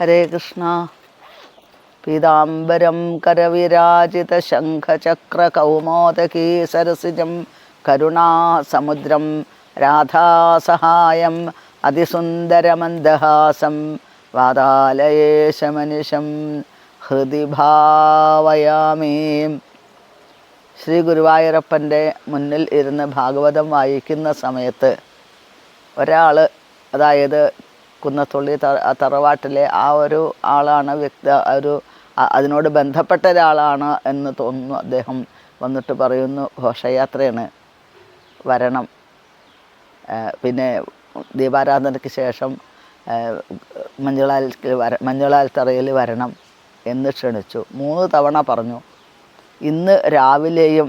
ഹരേ കൃഷ്ണ. പീതാംബരം കരവിരാജിത ശംഖചക്ര കൗമോദകീ സരസിജം കരുണാസമുദ്രം രാധാസഹായം അതിസുന്ദരമന്ദഹാസം വാതാലയേശമനിശം ഹൃദി ഭാവയാമി. ശ്രീ ഗുരുവായൂരപ്പന്റെ മുന്നിൽ ഇരുന്ന് ഭാഗവതം വായിക്കുന്ന സമയത്ത് ഒരാൾ അതായത് കുന്നത്തുള്ളി തറവാട്ടിലെ ആ ഒരു ആളാണ് വ്യക്ത ഒരു അതിനോട് ബന്ധപ്പെട്ട ഒരാളാണ് എന്ന് തോന്നുന്നു അദ്ദേഹം വന്നിട്ട് പറയുന്നു. ഘോഷയാത്രയാണ് വരണം. പിന്നെ ദീപാരാധനയ്ക്ക് ശേഷം മഞ്ഞളാൽ വര മഞ്ഞളാൽ തറയിൽ വരണം എന്ന് ക്ഷണിച്ചു. മൂന്ന് തവണ പറഞ്ഞു. ഇന്ന് രാവിലെയും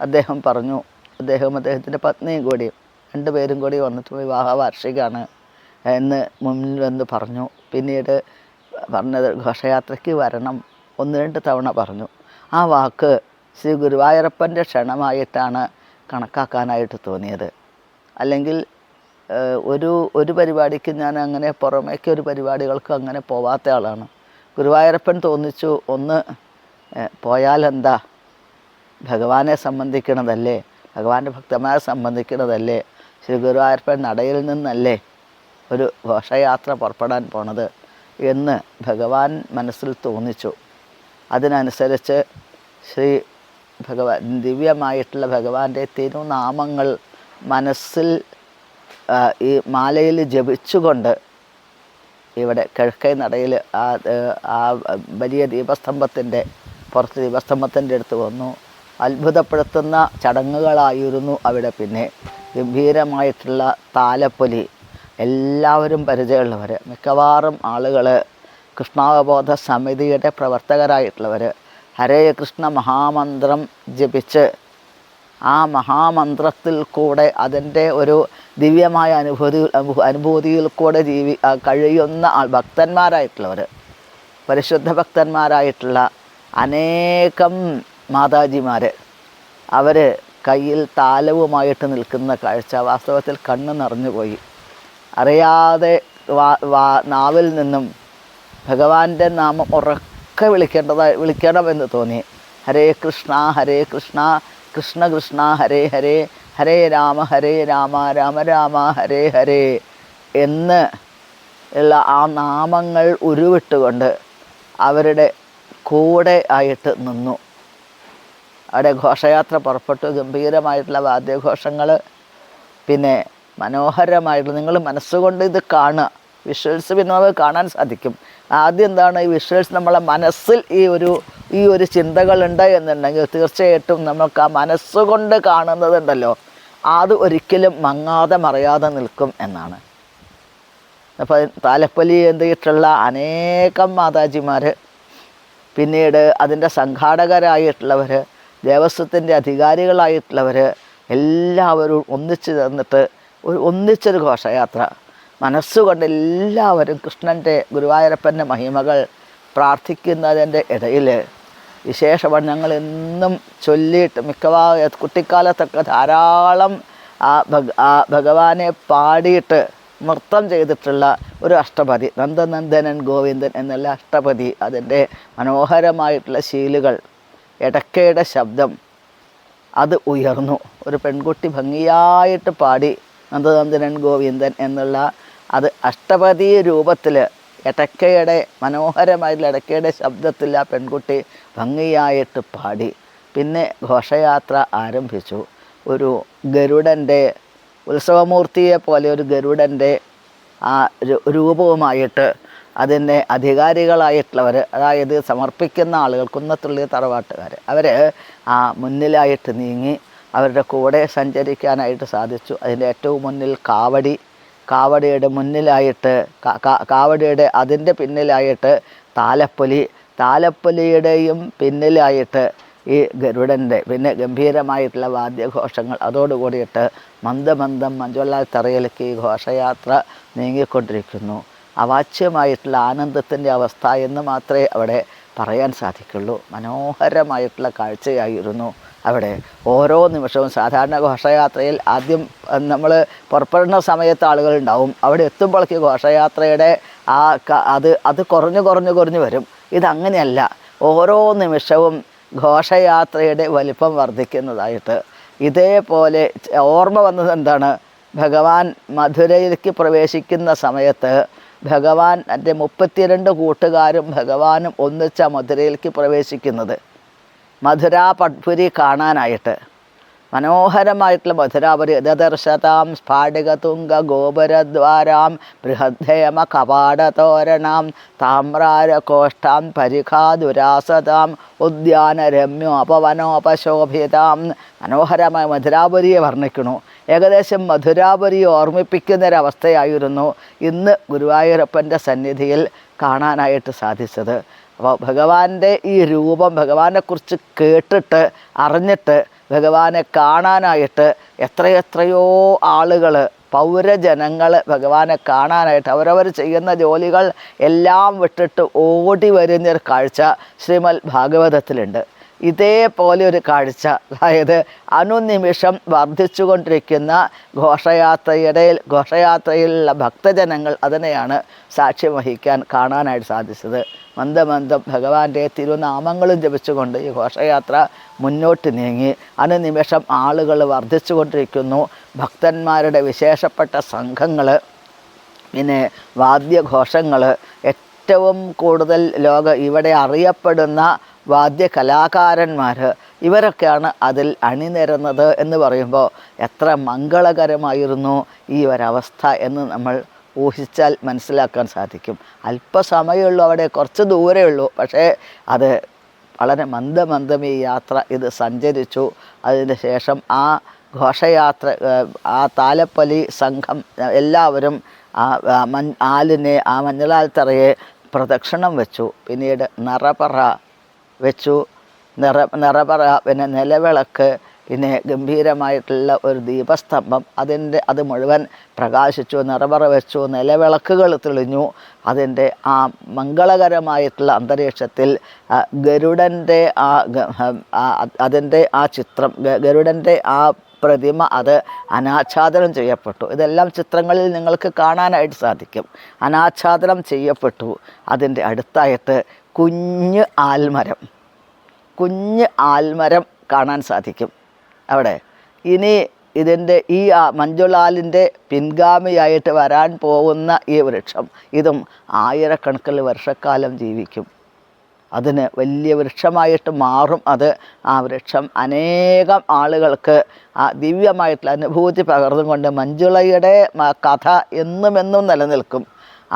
അദ്ദേഹം പറഞ്ഞു. അദ്ദേഹം അദ്ദേഹത്തിന്റെ പത്നിയും കൂടി രണ്ടുപേരും കൂടി വന്നിട്ട് വിവാഹ വാർഷികമാണ് എന്ന് മുന്നിൽ വന്ന് പറഞ്ഞു. പിന്നീട് പറഞ്ഞത് ഘോഷയാത്രയ്ക്ക് വരണം ഒന്ന് രണ്ട് തവണ പറഞ്ഞു. ആ വാക്ക് ശ്രീ ഗുരുവായൂരപ്പന്റെ ക്ഷണമായിട്ടാണ് കണക്കാക്കാനായിട്ട് തോന്നിയത്. അല്ലെങ്കിൽ ഒരു ഒരു പരിപാടിക്ക് ഞാൻ അങ്ങനെ പുറമേക്ക് ഒരു പരിപാടികൾക്ക് അങ്ങനെ പോവാത്ത ആളാണ്. ഗുരുവായൂരപ്പൻ തോന്നിച്ചു ഒന്ന് പോയാലെന്താ? ഭഗവാനെ സംബന്ധിക്കണതല്ലേ? ഭഗവാന്റെ ഭക്തന്മാരെ സംബന്ധിക്കണതല്ലേ? ശ്രീ ഗുരുവായൂരപ്പൻ നടയിൽ നിന്നല്ലേ? ഒരു ഘോഷയാത്ര പുറപ്പെടാൻ പോണത് എന്ന് ഭഗവാൻ മനസ്സിൽ തോന്നിച്ചു. അതിനനുസരിച്ച് ശ്രീ ഭഗവാൻ ദിവ്യമായിട്ടുള്ള ഭഗവാന്റെ തിരുനാമങ്ങൾ മനസ്സിൽ ഈ മാലയിൽ ജപിച്ചുകൊണ്ട് ഇവിടെ കിഴക്കേ നടയിൽ ആ ആ വലിയ ദീപസ്തംഭത്തിന്റെ പുറത്ത് ദീപസ്തംഭത്തിന്റെ അടുത്ത് വന്നു. അത്ഭുതപ്പെടുത്തുന്ന ചടങ്ങുകളായിരുന്നു അവിടെ പിന്നെ. ഗംഭീരമായിട്ടുള്ള താലപ്പൊലി എല്ലാവരും പരിചയമുള്ളവർ മിക്കവാറും ആളുകൾ കൃഷ്ണാവബോധ സമിതിയുടെ പ്രവർത്തകരായിട്ടുള്ളവർ ഹരേ കൃഷ്ണ മഹാമന്ത്രം ജപിച്ച് ആ മഹാമന്ത്രത്തിൽ കൂടെ അതിന്റെ ഒരു ദിവ്യമായ അനുഭൂതി അനുഭൂ- അനുഭൂതിയിൽ കൂടെ ജീവി കഴിയുന്ന ഭക്തന്മാരായിട്ടുള്ളവർ പരിശുദ്ധ ഭക്തന്മാരായിട്ടുള്ള അനേകം മാതാജിമാർ അവർ കയ്യിൽ താലവുമായിട്ട് നിൽക്കുന്ന കാഴ്ച വാസ്തവത്തിൽ കണ്ണ് നിറഞ്ഞുപോയി. അറിയാതെ നാവിൽ നിന്നും ഭഗവാന്റെ നാമം ഉറക്കെ വിളിക്കേണ്ടതായി വിളിക്കണമെന്ന് തോന്നി. ഹരേ കൃഷ്ണ ഹരേ കൃഷ്ണ കൃഷ്ണ കൃഷ്ണ ഹരേ ഹരേ ഹരേ രാമ ഹരേ രാമ രാമ രാമ ഹരേ ഹരേ എന്ന് ഉള്ള ആ നാമങ്ങൾ ഉരുവിട്ടുകൊണ്ട് അവരുടെ കൂടെ ആയിട്ട് നിന്നു. അവിടെ ഘോഷയാത്ര പുറപ്പെട്ടു. ഗംഭീരമായിട്ടുള്ള വാദ്യഘോഷങ്ങൾ പിന്നെ മനോഹരമായിട്ട് നിങ്ങൾ മനസ്സുകൊണ്ട് ഇത് കാണുക. വിഷ്വൽസ് പിന്നെ നമുക്ക് കാണാൻ സാധിക്കും. ആദ്യം എന്താണ് ഈ വിഷ്വൽസ് നമ്മളെ മനസ്സിൽ ഈ ഒരു ഈ ഒരു ചിന്തകളുണ്ട് എന്നുണ്ടെങ്കിൽ തീർച്ചയായിട്ടും നമുക്ക് ആ മനസ്സുകൊണ്ട് കാണുന്നതുണ്ടല്ലോ അത് ഒരിക്കലും മങ്ങാതെ മറയാതെ നിൽക്കും എന്നാണ്. അപ്പോൾ താലപ്പൊലി എന്തിട്ടുള്ള അനേകം മാതാജിമാർ പിന്നീട് അതിന്റെ സംഘാടകരായിട്ടുള്ളവർ ദേവസ്വത്തിന്റെ അധികാരികളായിട്ടുള്ളവർ എല്ലാവരും ഒന്നിച്ചു ചേർന്നിട്ട് ഒരു ഒന്നിച്ചൊരു ഘോഷയാത്ര. മനസ്സുകൊണ്ട് എല്ലാവരും കൃഷ്ണന്റെ ഗുരുവായൂരപ്പന്റെ മഹിമകൾ പ്രാർത്ഥിക്കുന്നതിന്റെ ഇടയിൽ വിശേഷമാണ് ഞങ്ങൾ എന്നും ചൊല്ലിയിട്ട് മിക്കവാറും കുട്ടിക്കാലത്തൊക്കെ ധാരാളം ആ ഭഗ ആ ഭഗവാനെ പാടിയിട്ട് നൃത്തം ചെയ്തിട്ടുള്ള ഒരു അഷ്ടപതി നന്ദനന്ദനൻ ഗോവിന്ദൻ എന്നുള്ള അഷ്ടപതി അതിന്റെ മനോഹരമായിട്ടുള്ള ശീലുകൾ ഇടയ്ക്കയുടെ ശബ്ദം അത് ഉയർന്നു. ഒരു പെൺകുട്ടി ഭംഗിയായിട്ട് പാടി നന്ദനന്ദനൻ ഗോവിന്ദൻ എന്നുള്ള അത് അഷ്ടപതി രൂപത്തിൽ ഇടക്കയുടെ മനോഹരമായിട്ടുള്ള ഇടക്കയുടെ ശബ്ദത്തിൽ ആ പെൺകുട്ടി ഭംഗിയായിട്ട് പാടി. പിന്നെ ഘോഷയാത്ര ആരംഭിച്ചു. ഒരു ഗരുഡന്റെ ഉത്സവമൂർത്തിയെ പോലെ ഒരു ഗരുഡന്റെ ആ രൂപവുമായിട്ട് അതിന്റെ അധികാരികളായിട്ടുള്ളവർ അതായത് സമർപ്പിക്കുന്ന ആളുകൾ കുന്നത്തുള്ളി തറവാട്ടുകാർ അവർ ആ മുന്നിലായിട്ട് നീങ്ങി അവരുടെ കൂടെ സഞ്ചരിക്കാനായിട്ട് സാധിച്ചു. അതിന്റെ ഏറ്റവും മുന്നിൽ കാവടി കാവടിയുടെ മുന്നിലായിട്ട് കാവടിയുടെ അതിന്റെ പിന്നിലായിട്ട് താലപ്പൊലി താലപ്പൊലിയുടെയും പിന്നിലായിട്ട് ഈ ഗരുഡന്റെ പിന്നെ ഗംഭീരമായിട്ടുള്ള വാദ്യഘോഷങ്ങൾ. അതോടുകൂടിയിട്ട് മന്ദമന്ദം മഞ്ചുള്ള തറയിലേക്ക് ഈ ഘോഷയാത്ര നീങ്ങിക്കൊണ്ടിരിക്കുന്നു. അവാച്യമായിട്ടുള്ള ആനന്ദത്തിന്റെ അവസ്ഥ എന്ന് മാത്രമേ അവിടെ പറയാൻ സാധിക്കുള്ളൂ. മനോഹരമായിട്ടുള്ള കാഴ്ചയായിരുന്നു അവിടെ ഓരോ നിമിഷവും സാധാരണ ഘോഷയാത്രയിൽ ആദ്യം നമ്മൾ പുറപ്പെടുന്ന സമയത്ത് ആളുകളുണ്ടാവും. അവിടെ എത്തുമ്പോഴേക്ക് ഘോഷയാത്രയുടെ ആ അത് അത് കുറഞ്ഞു കുറഞ്ഞു കുറഞ്ഞു വരും. ഇതങ്ങനെയല്ല. ഓരോ നിമിഷവും ഘോഷയാത്രയുടെ വലിപ്പം വർദ്ധിക്കുന്നതായിട്ട്. ഇതേപോലെ ഓർമ്മ വന്നത് എന്താണ്? ഭഗവാൻ മധുരയിലേക്ക് പ്രവേശിക്കുന്ന സമയത്ത് ഭഗവാൻ എന്റെ മുപ്പത്തിരണ്ട് കൂട്ടുകാരും ഭഗവാനും ഒന്നിച്ച മധുരയിലേക്ക് പ്രവേശിക്കുന്നത്. മധുരാ പട്പുരി കാണാനായിട്ട്. മനോഹരമായിട്ടുള്ള മധുരാപുരി ദദർശതാം സ്ഫാടികതുംഗ ഗോപുരദ്വാരാം ബൃഹദ്ധേമ കപാടതോരണം താമ്രാരകോഷ്ടാം പരിഖാദുരാസതാം ഉദ്യാന രമ്യോ അപവനോപശോഭിതാം. മനോഹരമായ മധുരാപുരിയെ വർണിക്കണു ഏകദേശം മധുരാപുരി ഓർമ്മിപ്പിക്കുന്നൊരവസ്ഥയായിരുന്നു ഇന്ന് ഗുരുവായൂരപ്പന്റെ സന്നിധിയിൽ കാണാനായിട്ട് സാധിച്ചത്. അപ്പോൾ ഭഗവാന്റെ ഈ രൂപം ഭഗവാനെക്കുറിച്ച് കേട്ടിട്ട് അറിഞ്ഞിട്ട് ഭഗവാനെ കാണാനായിട്ട് എത്രയെത്രയോ ആളുകൾ പൗരജനങ്ങൾ ഭഗവാനെ കാണാനായിട്ട് അവരവർ ചെയ്യുന്ന ജോലികൾ എല്ലാം വിട്ടിട്ട് ഓടി വരുന്നൊരു കാഴ്ച ശ്രീമൽ ഭാഗവതത്തിലുണ്ട്. ഇതേപോലെ ഒരു കാഴ്ച അതായത് അനുനിമിഷം വർദ്ധിച്ചുകൊണ്ടിരിക്കുന്ന ഘോഷയാത്രയുടെ ഘോഷയാത്രയിലുള്ള ഭക്തജനങ്ങൾ അതിനെയാണ് സാക്ഷ്യം വഹിക്കാൻ കാണാനായിട്ട് സാധിച്ചത്. മന്ദമന്ദം ഭഗവാന്റെ തിരുനാമങ്ങളും ജപിച്ചുകൊണ്ട് ഈ ഘോഷയാത്ര മുന്നോട്ട് നീങ്ങി. അനുനിമിഷം ആളുകൾ വർദ്ധിച്ചുകൊണ്ടിരിക്കുന്നു. ഭക്തന്മാരുടെ വിശേഷപ്പെട്ട സംഘങ്ങൾ പിന്നെ വാദ്യഘോഷങ്ങൾ ഏറ്റവും കൂടുതൽ ലോക ഇവിടെ അറിയപ്പെടുന്ന വാദ്യ കലാകാരന്മാർ ഇവരൊക്കെയാണ് അതിൽ അണിനിരന്നത് എന്ന് പറയുമ്പോൾ എത്ര മംഗളകരമായിരുന്നു ഈ ഒരവസ്ഥ എന്ന് നമ്മൾ ഊഹിച്ചാൽ മനസ്സിലാക്കാൻ സാധിക്കും. അല്പസമയമുള്ളൂ അവിടെ കുറച്ച് ദൂരമേ ഉള്ളൂ. പക്ഷേ അത് വളരെ മന്ദമന്ദം ഈ യാത്ര ഇത് സഞ്ചരിച്ചു. അതിന് ശേഷം ആ ഘോഷയാത്ര ആ താലപ്പൊലി സംഘം എല്ലാവരും ആ മൻ ആലിനെ ആ മഞ്ഞളാൽത്തറയെ പ്രദക്ഷിണം വെച്ചു. പിന്നീട് നിറപറ വെച്ചു. നിറ നിറപറ പിന്നെ നിലവിളക്ക് പിന്നെ ഗംഭീരമായിട്ടുള്ള ഒരു ദീപസ്തംഭം. അതിന്റെ അത് മുഴുവൻ പ്രകാശിച്ചു നിറവറ വെച്ചു നിലവിളക്കുകൾ തെളിഞ്ഞു. അതിന്റെ ആ മംഗളകരമായിട്ടുള്ള അന്തരീക്ഷത്തിൽ ഗരുഡന്റെ ആ അതിന്റെ ആ ചിത്രം ഗരുഡന്റെ ആ പ്രതിമ അത് അനാച്ഛാദനം ചെയ്യപ്പെട്ടു. ഇതെല്ലാം ചിത്രങ്ങളിൽ നിങ്ങൾക്ക് കാണാനായിട്ട് സാധിക്കും. അനാച്ഛാദനം ചെയ്യപ്പെട്ടു. അതിന്റെ അടുത്തായിട്ട് കുഞ്ഞ് ആൽമരം. കുഞ്ഞ് ആൽമരം കാണാൻ സാധിക്കും. അവിടെ. ഇനി ഇതിന്റെ ഈ മഞ്ജുലാലിന്റെ പിൻഗാമിയായിട്ട് വരാൻ പോകുന്ന ഈ വൃക്ഷം ഇതും ആയിരക്കണക്കിന് വർഷക്കാലം ജീവിക്കും. അതിന് വലിയ വൃക്ഷമായിട്ട് മാറും അത്. ആ വൃക്ഷം അനേകം ആളുകൾക്ക് ആ ദിവ്യമായിട്ടുള്ള അനുഭൂതി പകർന്നുകൊണ്ട് മഞ്ജുളയുടെ കഥ എന്നും എന്നും നിലനിൽക്കും.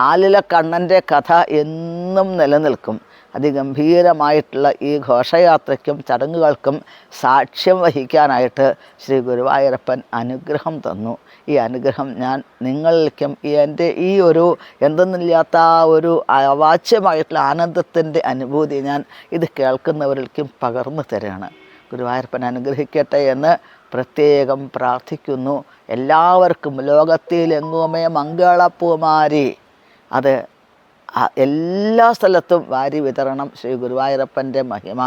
ആലില കണ്ണന്റെ കഥ എന്നും നിലനിൽക്കും. അതിഗംഭീരമായിട്ടുള്ള ഈ ഘോഷയാത്രയ്ക്കും ചടങ്ങുകൾക്കും സാക്ഷ്യം വഹിക്കാനായിട്ട് ശ്രീ ഗുരുവായൂരപ്പൻ അനുഗ്രഹം തന്നു. ഈ അനുഗ്രഹം ഞാൻ നിങ്ങളിലേക്കും എന്റെ ഈ ഒരു എന്തെന്നില്ലാത്ത ഒരു അവാച്യമായിട്ടുള്ള ആനന്ദത്തിന്റെ അനുഭൂതി ഞാൻ ഇത് കേൾക്കുന്നവരിലേക്കും പകർന്നു തരികയാണ് ഗുരുവായൂരപ്പൻ അനുഗ്രഹിക്കട്ടെ എന്ന് പ്രത്യേകം പ്രാർത്ഥിക്കുന്നു. എല്ലാവർക്കും ലോകത്തിലെങ്ങുമേ മംഗളപ്പൂമാരി അത് എല്ലാ സ്ഥലത്തും വാരി വിതരണം ശ്രീ ഗുരുവായൂരപ്പന്റെ മഹിമ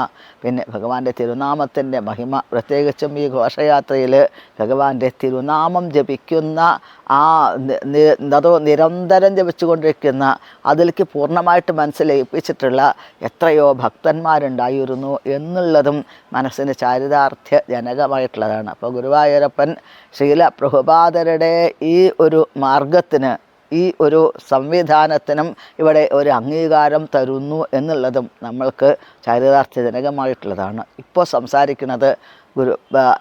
പിന്നെ ഭഗവാന്റെ തിരുനാമത്തിന്റെ മഹിമ. പ്രത്യേകിച്ചും ഈ ഘോഷയാത്രയിൽ ഭഗവാന്റെ തിരുനാമം ജപിക്കുന്ന ആ അതോ നിരന്തരം ജപിച്ചുകൊണ്ടിരിക്കുന്ന അതിലേക്ക് പൂർണമായിട്ട് മനസ്സിലേപ്പിച്ചിട്ടുള്ള എത്രയോ ഭക്തന്മാരുണ്ടായിരുന്നു എന്നുള്ളതും മനസ്സിന് ചാരിതാർത്ഥ്യ ജനകമായിട്ടുള്ളതാണ്. അപ്പോൾ ഗുരുവായൂരപ്പൻ ശീല പ്രഭുപാദരുടെ ഈ ഒരു മാർഗത്തിന് ഈ ഒരു സംവിധാനത്തിനും ഇവിടെ ഒരു അംഗീകാരം തരുന്നു എന്നുള്ളതും നമ്മൾക്ക് ചരിതാർത്ഥജനകമായിട്ടുള്ളതാണ് ഇപ്പോൾ സംസാരിക്കുന്നത് ഗുരു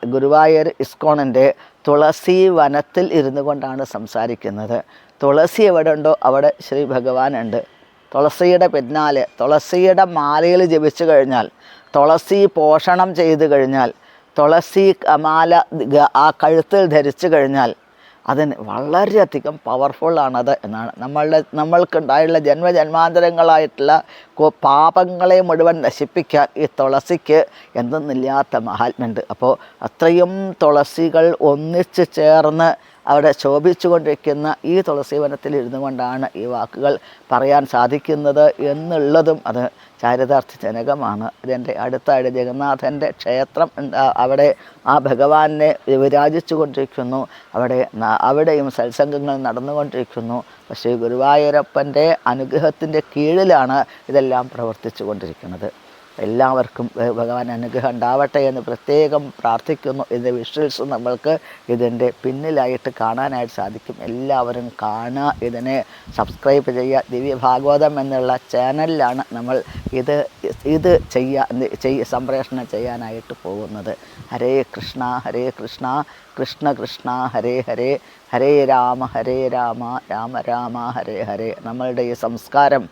ഗുരുവായൂർ ഇസ്കോണിന്റെ തുളസി വനത്തിൽ ഇരുന്നു കൊണ്ടാണ് സംസാരിക്കുന്നത്. തുളസി എവിടെ ഉണ്ടോ അവിടെ ശ്രീ ഭഗവാനുണ്ട് തുളസിയുടെ പിന്നാലെ തുളസിയുടെ മാലയിൽ ജപിച്ചു കഴിഞ്ഞാൽ തുളസി പോഷണം ചെയ്തു കഴിഞ്ഞാൽ തുളസി മാല ആ കഴുത്തിൽ ധരിച്ചു കഴിഞ്ഞാൽ അതിന് വളരെയധികം പവർഫുള്ളാണത് എന്നാണ്. നമ്മളുടെ നമ്മൾക്കുണ്ടായുള്ള ജന്മജന്മാന്തരങ്ങളായിട്ടുള്ള പാപങ്ങളെ മുഴുവൻ നശിപ്പിക്കാൻ ഈ തുളസിക്ക് എന്തെന്നില്ലാത്ത മഹാത്മ്യമുണ്ട് അപ്പോൾ അത്രയും തുളസികൾ ഒന്നിച്ച് ചേർന്ന് അവിടെ ശോഭിച്ചുകൊണ്ടിരിക്കുന്ന ഈ തുളസി വനത്തിൽ ഇരുന്നു കൊണ്ടാണ് ഈ വാക്കുകൾ പറയാൻ സാധിക്കുന്നത് എന്നുള്ളതും അത് ചാരിതാർത്ഥജനകമാണ് ഇതെന്റെ അടുത്തായിട്ട് ജഗന്നാഥന്റെ ക്ഷേത്രം അവിടെ ആ ഭഗവാനെ വിരാജിച്ചു കൊണ്ടിരിക്കുന്നു അവിടെ അവിടെയും സത്സംഗങ്ങൾ നടന്നുകൊണ്ടിരിക്കുന്നു. പക്ഷേ ഗുരുവായൂരപ്പന്റെ അനുഗ്രഹത്തിന്റെ കീഴിലാണ് ഇതെല്ലാം പ്രവർത്തിച്ചു കൊണ്ടിരിക്കുന്നത് എല്ലാവർക്കും ഭഗവാൻ അനുഗ്രഹം ഉണ്ടാവട്ടെ എന്ന് പ്രത്യേകം പ്രാർത്ഥിക്കുന്നു. ഇതിന്റെ വിഷ്വൽസ് നമ്മൾക്ക് ഇതിന്റെ പിന്നിലായിട്ട് കാണാനായിട്ട് സാധിക്കും. എല്ലാവരും കാണുക ഇതിനെ സബ്സ്ക്രൈബ് ചെയ്യുക. ദിവ്യ ഭാഗവതം എന്നുള്ള ചാനലിലാണ് നമ്മൾ ഇത് ഇത് ചെയ്യ സംപ്രേഷണം ചെയ്യാനായിട്ട് പോകുന്നത്. ഹരേ കൃഷ്ണ ഹരേ കൃഷ്ണ കൃഷ്ണ കൃഷ്ണ ഹരേ ഹരേ ഹരേ രാമ ഹരേ രാമ രാമ രാമ ഹരേ ഹരേ. നമ്മളുടെ ഈ സംസ്കാരം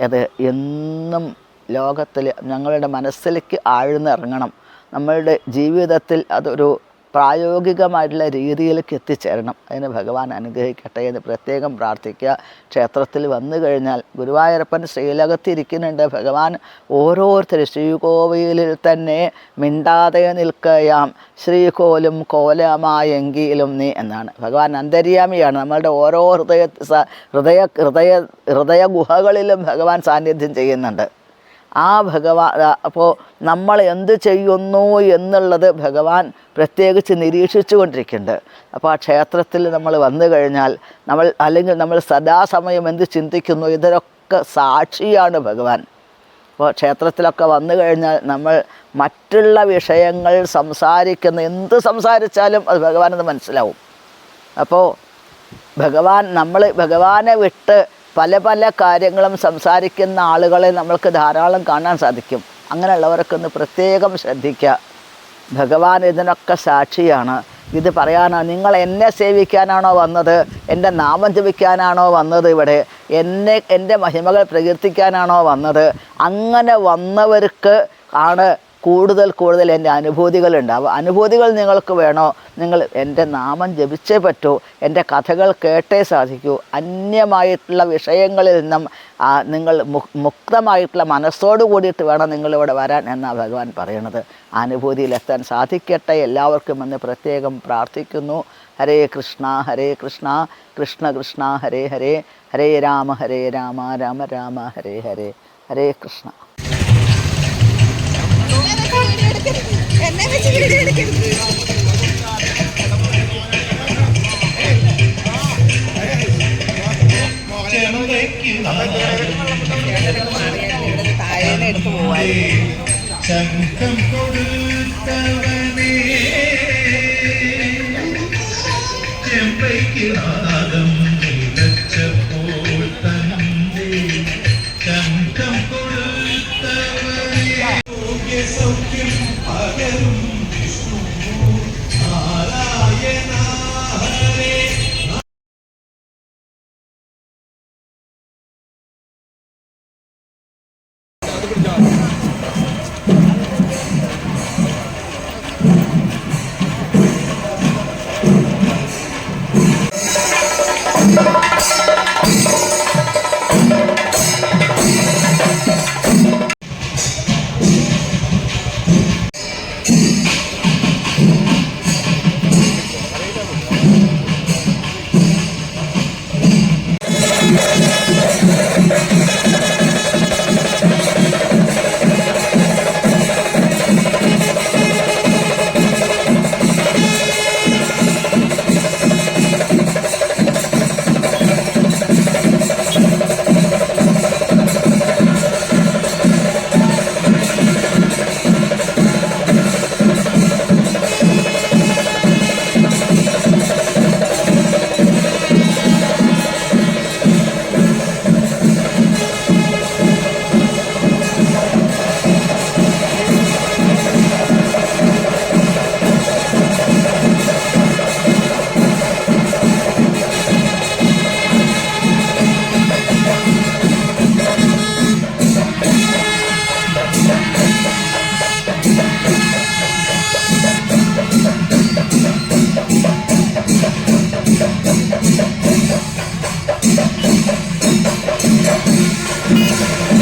അത് എന്നും ലോകത്തിൽ ഞങ്ങളുടെ മനസ്സിലേക്ക് ആഴ്ന്നിറങ്ങണം. നമ്മളുടെ ജീവിതത്തിൽ അതൊരു പ്രായോഗികമായിട്ടുള്ള രീതിയിലേക്ക് എത്തിച്ചേരണം. അതിന് ഭഗവാൻ അനുഗ്രഹിക്കട്ടെ എന്ന് പ്രത്യേകം പ്രാർത്ഥിക്കുക. ക്ഷേത്രത്തിൽ വന്നു കഴിഞ്ഞാൽ ഗുരുവായൂരപ്പൻ ശ്രീലകത്തിരിക്കുന്നുണ്ട്. ഭഗവാൻ ഓരോരുത്തരും ശ്രീകോവിലിൽ തന്നെ മിണ്ടാതെ നിൽക്കുകയാം ശ്രീകോലും കോലമായെങ്കിലും നീ എന്നാണ്. ഭഗവാൻ അന്തര്യാമിയാണ്. നമ്മളുടെ ഓരോ ഹൃദയ ഹൃദയ ഹൃദയ ഹൃദയ ഗുഹകളിലും ഭഗവാൻ സാന്നിധ്യം ചെയ്യുന്നുണ്ട്. ആ ഭഗവാൻ അപ്പോൾ നമ്മൾ എന്ത് ചെയ്യുന്നു എന്നുള്ളത് ഭഗവാൻ പ്രത്യേകിച്ച് നിരീക്ഷിച്ചു കൊണ്ടിരിക്കുന്നുണ്ട് അപ്പോൾ ആ ക്ഷേത്രത്തിൽ നമ്മൾ വന്നു കഴിഞ്ഞാൽ നമ്മൾ അല്ലെങ്കിൽ നമ്മൾ സദാസമയം എന്ത് ചിന്തിക്കുന്നു ഇതിനൊക്കെ സാക്ഷിയാണ് ഭഗവാൻ. അപ്പോൾ ക്ഷേത്രത്തിലൊക്കെ വന്നു കഴിഞ്ഞാൽ നമ്മൾ മറ്റുള്ള വിഷയങ്ങൾ സംസാരിക്കുന്ന എന്ത് സംസാരിച്ചാലും അത് ഭഗവാനെന്ന് മനസ്സിലാവും. അപ്പോൾ ഭഗവാൻ നമ്മൾ ഭഗവാനെ വിട്ട് പല പല കാര്യങ്ങളും സംസാരിക്കുന്ന ആളുകളെ നമ്മൾക്ക് ധാരാളം കാണാൻ സാധിക്കും. അങ്ങനെയുള്ളവരൊക്കെ ഒന്ന് പ്രത്യേകം ശ്രദ്ധിക്കുക. ഭഗവാൻ ഇതിനൊക്കെ സാക്ഷിയാണ്. ഇത് പറയാനോ നിങ്ങൾ എന്നെ സേവിക്കാനാണോ വന്നത്? എന്റെ നാമം ജപിക്കാനാണോ വന്നത് ഇവിടെ? എന്നെ എന്റെ മഹിമകൾ പ്രകീർത്തിക്കാനാണോ വന്നത്? അങ്ങനെ വന്നവർക്ക് ആണ് കൂടുതൽ കൂടുതൽ എന്റെ അനുഭൂതികൾ ഉണ്ടാവും അനുഭൂതികൾ നിങ്ങൾക്ക് വേണോ? നിങ്ങൾ എന്റെ നാമം ജപിച്ചേ പറ്റൂ. എന്റെ കഥകൾ കേട്ടേ സാധിക്കൂ. അന്യമായിട്ടുള്ള വിഷയങ്ങളിൽ നിന്നും നിങ്ങൾ മുക്- മുക്തമായിട്ടുള്ള മനസ്സോട് കൂടിയിട്ട് വേണം നിങ്ങളിവിടെ വരാൻ എന്നാണ് ഭഗവാൻ പറയണത് അനുഭൂതിയിലെത്താൻ സാധിക്കട്ടെ. എല്ലാവർക്കും എന്ന് പ്രത്യേകം പ്രാർത്ഥിക്കുന്നു. ഹരേ കൃഷ്ണ ഹരേ കൃഷ്ണ കൃഷ്ണ കൃഷ്ണ ഹരേ ഹരേ ഹരേ രാമ ഹരേ രാമ രാമ രാമ ഹരേ ഹരേ ഹരേ കൃഷ്ണ. എന്നെ വെച്ച് വീഡിയോ എടുക്കരുത് താഴേന്ന് എടുത്തു പോവായിരുന്നു Música